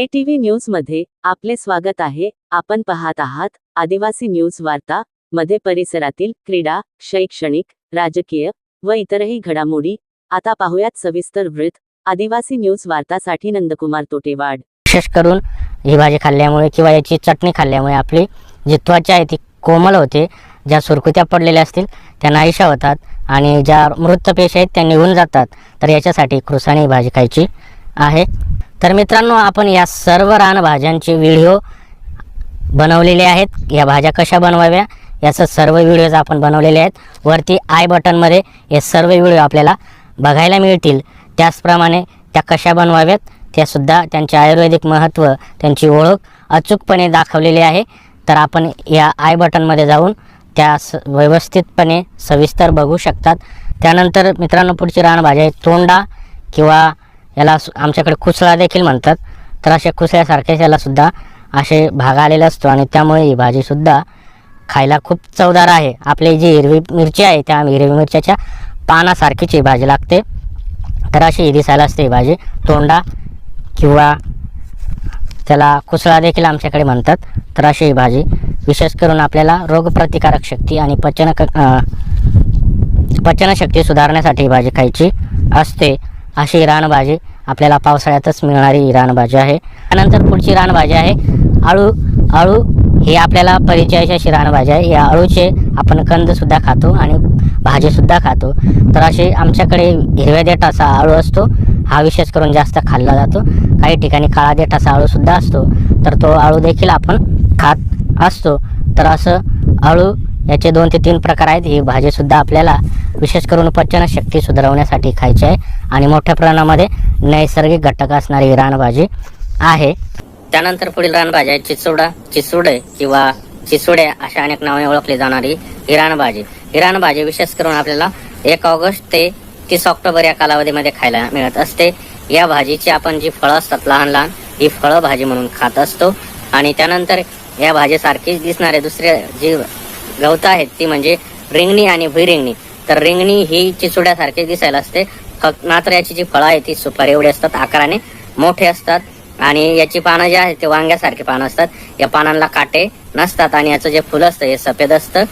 ATV न्यूजमध्ये आपले स्वागत आहे. आपण पाहत आहात आदिवासी न्यूज वार्ता मध्ये परिसरातील क्रीडा शैक्षणिक राजकीय व इतरही घडामोडी. आता पाहूयात सविस्तर वृत्त. आदिवासी न्यूज वार्तासाठी नंदकुमार तोटेवाड. विशेष करून ही भाजी खाल्ल्यामुळे किंवा याची चटणी खाल्ल्यामुळे आपली जी त्वचा आहे ती कोमल होते. ज्या सुरकुत्या पडलेल्या असतील त्या नाहीशा होतात आणि ज्या मृत पेश आहेत त्या निघून जातात. तर याच्यासाठी कृसाने भाजी खायची आहे. तर मित्रांनो आपण या सर्व रानभाज्यांचे व्हिडिओ बनवलेले आहेत. या भाज्या कशा बनवाव्या याचं सर्व व्हिडिओज आपण बनवलेले आहेत. वरती आय बटनमध्ये हे सर्व व्हिडिओ आपल्याला बघायला मिळतील. त्याचप्रमाणे त्या कशा बनवाव्यात त्यासुद्धा त्यांचे आयुर्वेदिक महत्त्व त्यांची ओळख अचूकपणे दाखवलेली आहे. तर आपण या आय बटनमध्ये जाऊन त्या स व्यवस्थितपणे सविस्तर बघू शकतात. त्यानंतर मित्रांनो पुढची रानभाजी आहे तोंडा किंवा याला आमच्याकडे कुसळा देखील म्हणतात. तर अशा खुसळ्यासारख्याच यालासुद्धा असे भाग आलेला असतो आणि त्यामुळे ही भाजीसुद्धा खायला खूप चवदार आहे. आपली जी हिरवी मिरची आहे त्या हिरवी मिरच्याच्या पानासारखीच ही भाजी लागते. तर अशी ही दिसायला असते ही भाजी. तोंडा किंवा त्याला कुसळा देखील आमच्याकडे म्हणतात. तर अशी ही भाजी विशेष करून आपल्याला रोगप्रतिकारक शक्ती आणि पचन पचनशक्ती सुधारण्यासाठी ही भाजी खायची असते. अशी रानभाजी आपल्याला पावसाळ्यातच मिळणारी रानभाजी आहे. त्यानंतर पुढची रानभाजी आहे. आळू आळू ही आपल्याला परिचयाची अशी रानभाजी आहे. या आळूचे आपण कंदसुद्धा खातो आणि भाजीसुद्धा खातो. तर असे आमच्याकडे हिरव्या देठाचा आळू असतो. हा विशेष करून जास्त खाल्ला जातो. काही ठिकाणी काळा देठाचा आळूसुद्धा असतो. तर तो आळू देखील आपण खात असतो. तर असं आळू याचे दोन ते तीन प्रकार आहेत. ही भाजीसुद्धा आपल्याला विशेष करून पचनशक्ती सुधारवण्यासाठी खायची आहे. आणि मोठ्या प्रमाणामध्ये नैसर्गिक घटक असणारी रानभाजी आहे. त्यानंतर पुढील रानभाजी आहे चिचोडा. चिचुडे किंवा चिचुडे अशा अनेक नावाने ओळखली जाणारी ही रानभाजी. ही रानभाजी विशेष करून आपल्याला एक ऑगस्ट ते तीस ऑक्टोबर या कालावधीमध्ये खायला मिळत असते. या भाजीची आपण जी फळं असतात लहान लहान ही फळं भाजी म्हणून खात असतो. आणि त्यानंतर या भाजीसारखीच दिसणारे दुसरे जी गवतं आहेत ती म्हणजे रिंगणी आणि भुईरिंगणी. तर रिंगणी ही चिचुड्यासारखी दिसायला असते. फक्त मात्र याची जी फळं आहे ती सुपारी एवढी असतात आकाराने मोठे असतात. आणि याची पानं जी आहेत ते वांग्यासारखी पानं असतात. या पानांना काटे नसतात आणि याचं जे फुलं असतं हे सफेद असतं.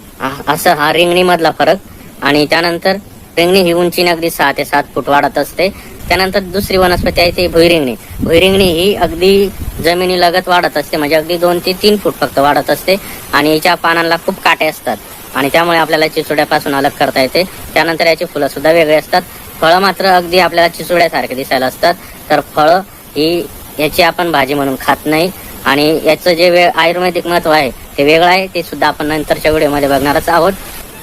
असं हा रिंगणी मधला फरक. आणि त्यानंतर रिंगणी ही उंचीने अगदी सहा ते सात फूट वाढत असते. त्यानंतर दुसरी वनस्पती आहे ती भुईरिंगणी. भुईरिंगणी ही अगदी जमिनी लगत वाढत असते म्हणजे अगदी दोन ते तीन फूट फक्त वाढत असते. आणि हिच्या पानांना खूप काटे असतात. आणि त्यामुळे आपल्याला चिचोड्यापासून अलग करता येते. त्यानंतर याची फुलं सुद्धा वेगळी असतात. फळं मात्र अगदी आपल्याला चिचुड्यासारखे दिसायला असतात. तर फळं ही याची आपण भाजी म्हणून खात नाही. आणि याचं जे वे आयुर्वेदिक महत्त्व आहे ते वेगळं आहे. ते सुद्धा आपण नंतरच्या व्हिडिओमध्ये बघणारच आहोत.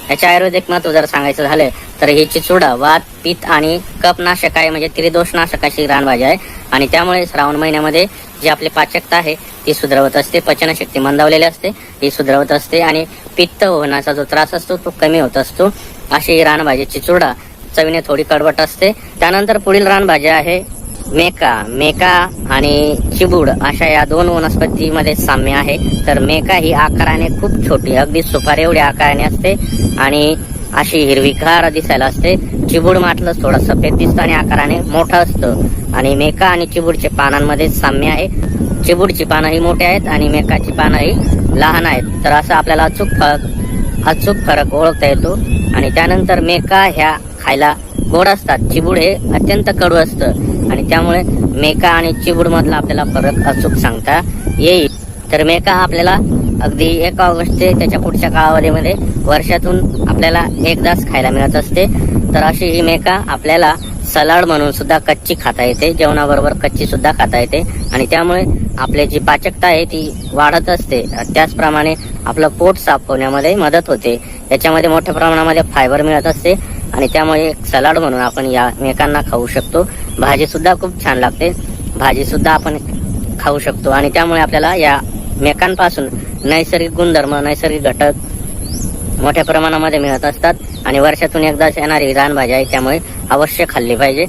याच्या आयुर्वेदिक महत्त्व जर सांगायचं झालं तर ही चिचुडा वात पित्त आणि कपनाशक आहे म्हणजे त्रिदोषनाशक अशी रानभाजी आहे. आणि त्यामुळे श्रावण महिन्यामध्ये जी आपली पाचकता आहे ती सुधरवत असते पचनशक्ती मंदावलेली असते ही सुधरवत असते आणि पित्त होण्याचा जो त्रास असतो तो कमी होत असतो. अशी ही रानभाजी चिचुडा चवीने थोडी कडवट असते. त्यानंतर पुढील रानभाजी आहे मेका मेका आणि चिबूड अशा या दोन वनस्पतीमध्ये साम्य आहे. तर मेका ही आकाराने खूप छोटी अगदी सुपारी एवढ्या आकाराने असते आणि अशी हिरवीगार दिसायला असते. चिबूड माटलं थोडं सफेद दिसतं आणि आकाराने मोठं असतं आणि मेका आणि चिबूडचे पानांमध्ये साम्य आहे. चिबूडची पानं ही मोठी आहेत आणि मेकाची पानं ही लहान आहेत. तर असं आपल्याला अचूक फरक अचूक फरक ओळखता येतो आणि त्यानंतर मेका ह्या खायला गोड असतात. चिबूड हे अत्यंत कडू असतं. आणि त्यामुळे मेका आणि चिबूड मधला आपल्याला फरक अचूक सांगता येईल. तर मेका आपल्याला अगदी एक ऑगस्ट ते त्याच्या पुढच्या कालावधीमध्ये वर्षातून आपल्याला एकदाच खायला मिळत असते. तर अशी ही मेका आपल्याला सलाड म्हणून सुद्धा कच्ची खाता येते. जेवणाबरोबर कच्ची सुद्धा खाता येते. आणि त्यामुळे आपली जी पाचकता आहे ती वाढत असते. त्याचप्रमाणे आपलं पोट साफ होण्यामध्ये मदत होते. याच्यामध्ये मोठ्या प्रमाणामध्ये फायबर मिळत असते. आणि त्यामुळे एक सलाड म्हणून आपण या मेकांना खाऊ शकतो. भाजी सुद्धा खूप छान लागते. भाजी सुद्धा आपण खाऊ शकतो. आणि त्यामुळे आपल्याला या मेकांपासून नैसर्गिक गुणधर्म नैसर्गिक घटक मोठ्या प्रमाणामध्ये मिळत असतात. आणि वर्षातून एकदाच येणारी रानभाजी आहे त्यामुळे अवश्य खाल्ली पाहिजे.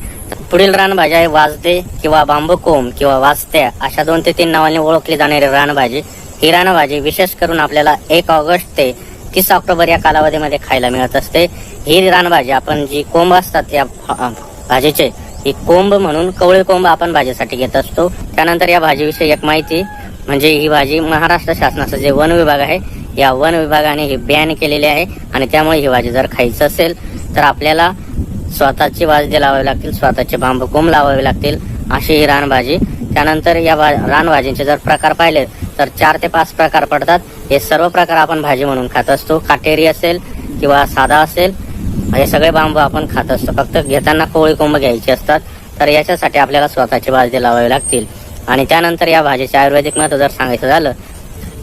पुढील रानभाजी आहे वाजदे किंवा बांबूकोम किंवा वाजत्या अशा दोन ते तीन नावाने ओळखली जाणारी रानभाजी. ही रानभाजी विशेष करून आपल्याला एक ऑगस्ट ते तीस ऑक्टोबर या कालावधीमध्ये खायला मिळत असते. ही रानभाजी आपण जी कोंब असतात या भाजीचे ही कोंब म्हणून कवळे कोंब आपण भाजीसाठी घेत असतो. त्यानंतर या भाजीविषयी एक माहिती म्हणजे ही भाजी महाराष्ट्र शासनाचं जे वन विभाग आहे या वन विभागाने ही बॅन केलेली आहे आणि त्यामुळे ही भाजी जर खायचं असेल तर आपल्याला स्वतःची वाजदे लावावी लागतील स्वतःचे बांबू कोंब लावावे लागतील अशी ही रानभाजी त्यानंतर या भा- रानभाजींचे जर प्रकार पाहिले तर चार ते पाच प्रकार पडतात. हे सर्व प्रकार आपण भाजी म्हणून खात असतो. काटेरी असेल किंवा साधा असेल हे सगळे बांबू आपण खात असतो. फक्त घेताना कोळी कोंब घ्यायची असतात तर याच्यासाठी आपल्याला स्वतःची भाजी लावावी लागतील. आणि त्यानंतर या भाजीचे आयुर्वेदिक महत्त्व जर सांगायचं झालं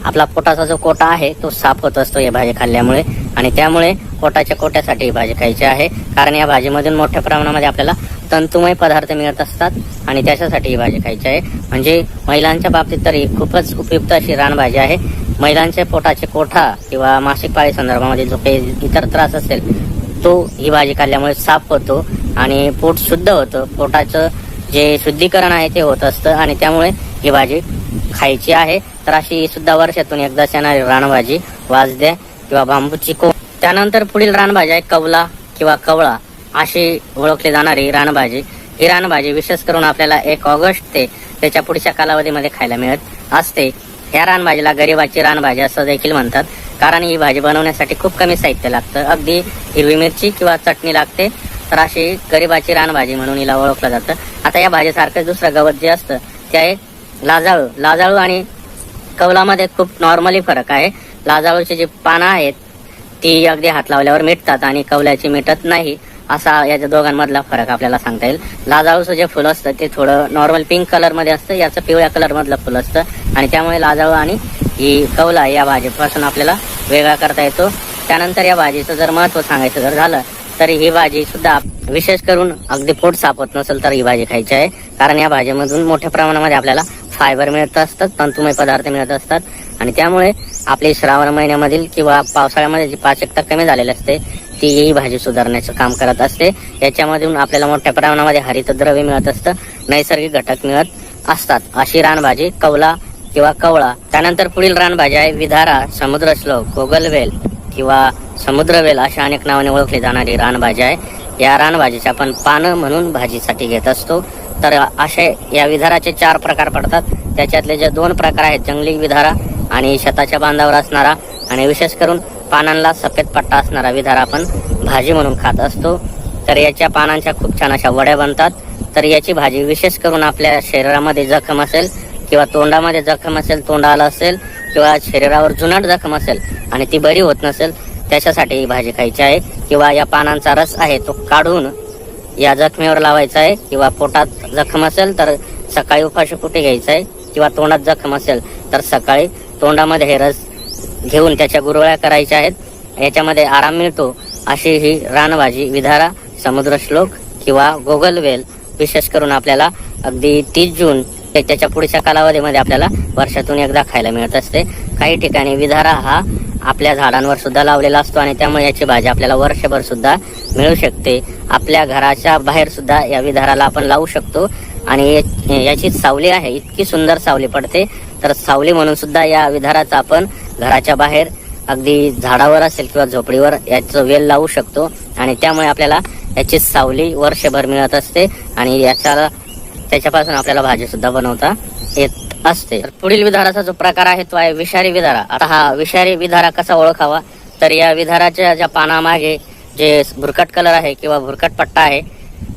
आपला पोटाचा जो कोटा आहे तो साफ होत असतो या भाजी खाल्ल्यामुळे. आणि त्यामुळे पोटाच्या कोट्यासाठी ही भाजी खायची आहे. कारण या भाजीमधून मोठ्या प्रमाणामध्ये आपल्याला तंतुमय पदार्थ मिळत असतात आणि त्याच्यासाठी ही भाजी खायची आहे. म्हणजे महिलांच्या बाबतीत तर ही खूपच उपयुक्त अशी रानभाजी आहे. महिलांच्या पोटाचे कोठा किंवा मासिक पाळी संदर्भामध्ये जो काही इतर त्रास असेल तो ही भाजी खाल्ल्यामुळे साफ होतो आणि पोट शुद्ध होतं. पोटाचं जे शुद्धीकरण आहे ते होत असतं आणि त्यामुळे ही भाजी खायची आहे. तर अशी सुद्धा वर्षातून एकदाच येणारी रानभाजी वाजद्या किंवा बांबूची को त्यानंतर पुढील रानभाजी आहे कवला किंवा कवळा अशी ओळखली जाणारी रानभाजी. ही रानभाजी विशेष करून आपल्याला एक ऑगस्ट ते त्याच्या पुढच्या कालावधीमध्ये खायला मिळत असते. या रानभाजीला गरिबाची रानभाजी असं देखील म्हणतात. कारण ही भाजी बनवण्यासाठी खूप कमी साहित्य लागतं. अगदी हिरवी मिरची किंवा चटणी लागते तर अशी गरिबाची रानभाजी म्हणून हिला ओळखलं जातं. आता या भाजीसारखं दुसरं गवत जे असतं ते आहे लाजाळू. लाजाळू आणि कवलामध्ये खूप नॉर्मली फरक आहे. लाजाळूची जी पानं आहेत ती अगदी हात लावल्यावर मिटतात आणि कवल्याची मिटत नाही. असा याच्या दोघांमधला फरक आपल्याला सांगता येईल. लाजाळूचं जे फुलं असतं ते थोडं नॉर्मल पिंक कलरमध्ये असतं याचं पिवळ्या कलरमधलं फुलं असतं. आणि त्यामुळे लाजाळू आणि ही कवला या भाजीपासून आपल्याला वेगळा करता येतो. त्यानंतर या भाजीचं जर महत्त्व सांगायचं जर झालं तर ही भाजी सुद्धा विशेष करून अगदी पोट सापत नसेल तर ही भाजी खायची आहे. कारण या भाजीमधून मोठ्या प्रमाणामध्ये आपल्याला फायबर मिळत असतात तंतुमय पदार्थ मिळत असतात. आणि त्यामुळे आपली श्रावण महिन्यामधील किंवा पावसाळ्यामध्ये जी पाचकता कमी झालेली असते ती ही भाजी सुधारण्याचं काम करत असते. याच्यामधून आपल्याला मोठ्या प्रमाणामध्ये हरितद्रव्य मिळत असतं. नैसर्गिक घटक मिळत असतात. अशी रानभाजी कवला किंवा कवळा. त्यानंतर पुढील रानभाजी आहे विधारा समुद्र श्लोक गोगलवेल किंवा समुद्रवेल अशा अनेक नावाने ओळखली जाणारी रानभाजी आहे. या रानभाजीचे आपण पानं म्हणून भाजीसाठी घेत असतो. तर असे या विधाराचे चार प्रकार पडतात. त्याच्यातले जे दोन प्रकार आहेत जंगली विधारा आणि शेताच्या बांधावर असणारा आणि विशेष करून पानांना सफेद पट्टा असणारा विधार आपण भाजी म्हणून खात असतो. तर याच्या पानांच्या खूप छान अशा वड्या बनतात. तर याची भाजी विशेष करून आपल्या शरीरामध्ये जखम असेल किंवा तोंडामध्ये जखम असेल तोंडाला असेल किंवा शरीरावर जुनाट जखम असेल आणि ती बरी होत नसेल त्याच्यासाठी ही भाजी खायची आहे. किंवा या पानांचा रस आहे तो काढून या जखमेवर लावायचा आहे. किंवा पोटात जखम असेल तर सकाळी उपाशी कुठे घ्यायचा आहे? किंवा तोंडात जखम असेल तर सकाळी तोंडामध्ये हे रस घेऊन त्याच्या गुरवळ्या करायच्या आहेत. याच्यामध्ये आराम मिळतो अशी ही रानभाजी विधारा समुद्र श्लोक किंवा गोगलवेल विशेष करून आपल्याला अगदी तीस जून ते त्याच्या पुढच्या कालावधीमध्ये आपल्याला वर्षातून एकदा खायला मिळत असते. काही ठिकाणी विधारा हा आपल्या झाडांवर सुद्धा लावलेला असतो आणि त्यामुळे याची भाजी आपल्याला वर्षभर सुद्धा मिळू शकते. आपल्या घराच्या बाहेर सुद्धा या विधाराला आपण लावू शकतो. आणि याची सावली आहे इतकी सुंदर सावली पडते. तर सावली म्हणून सुद्धा या विधाराचा आपण घराच्या बाहेर अगदी झाडावर असेल किंवा झोपडीवर याचं वेल लावू शकतो. आणि त्यामुळे आपल्याला याची सावली वर्षभर मिळत असते आणि याच्या त्याच्यापासून आपल्याला भाजी सुद्धा बनवता येत असते. तर पुढील विधाराचा जो प्रकार आहे तो आहे विषारी विधारा. आता हा विषारी विधारा कसा ओळखावा? तर या विधाराच्या ज्या पानामागे जे भुरकट कलर आहे किंवा भुरकट पट्टा आहे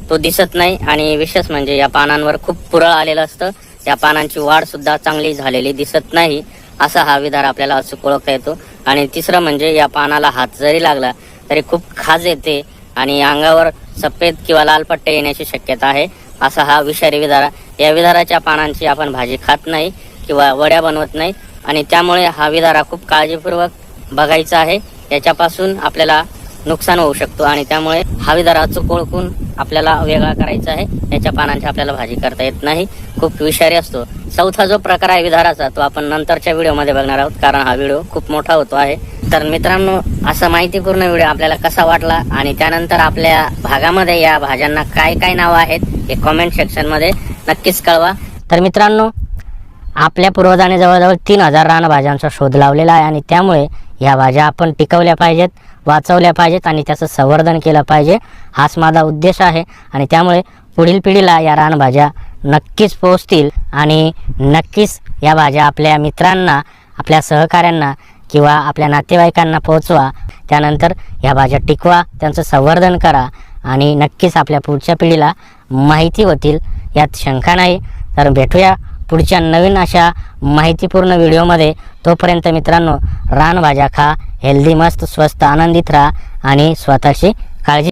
तो दिसत नाही आणि विशेष म्हणजे या पानांवर खूप पुरळ आलेलं असतं. त्या पानांची वाढ सुद्धा चांगली झालेली दिसत नाही असा हा विधार आपल्याला अचूक ओळखता येतो. आणि तिसरं म्हणजे या पानाला हात जरी लागला तरी खूप खाज येते आणि अंगावर सफेद किंवा लाल पट्टे येण्याची शक्यता आहे असा हा विषारी विधारा. या विधाराच्या पानांची आपण भाजी खात नाही किंवा वड्या बनवत नाही आणि त्यामुळे हा विधारा खूप काळजीपूर्वक बघायचा आहे. याच्यापासून आपल्याला नुकसान होऊ शकतो आणि त्यामुळे हा विधारा अचूक ओळखून आपल्याला वेगळा करायचा आहे. याच्या पानांची आपल्याला भाजी करता येत नाही. खूप विषारी असतो. चौथा जो प्रकार आहे विधाराचा तो आपण नंतरच्या व्हिडिओमध्ये बघणार आहोत. कारण हा व्हिडिओ खूप मोठा होतो आहे. तर मित्रांनो असा माहितीपूर्ण व्हिडिओ आपल्याला कसा वाटला आणि त्यानंतर आपल्या भागामध्ये या भाज्यांना काय काय नावं आहेत हे कॉमेंट सेक्शनमध्ये नक्कीच कळवा. तर मित्रांनो आपल्या पूर्वजांनी जवळजवळ तीन हजार रानभाज्यांचा शोध लावलेला आहे आणि त्यामुळे ह्या भाज्या आपण टिकवल्या पाहिजेत. वाचवल्या पाहिजेत आणि त्याचं संवर्धन केलं पाहिजे. हाच माझा उद्देश आहे. आणि त्यामुळे पुढील पिढीला या रानभाज्या नक्कीच पोहोचतील. आणि नक्कीच या भाज्या आपल्या मित्रांना आपल्या सहकाऱ्यांना किंवा आपल्या नातेवाईकांना पोहोचवा. त्यानंतर ह्या भाज्या टिकवा त्यांचं संवर्धन करा आणि नक्कीच आपल्या पुढच्या पिढीला माहिती होतील. यात शंका नाही. तर भेटूया. पुढच्या नवीन अशा माहितीपूर्ण व्हिडिओमध्ये तोपर्यंत मित्रांनो रानभाज्या खा हेल्दी मस्त स्वस्त आनंदित राहा आणि स्वतःची काळजी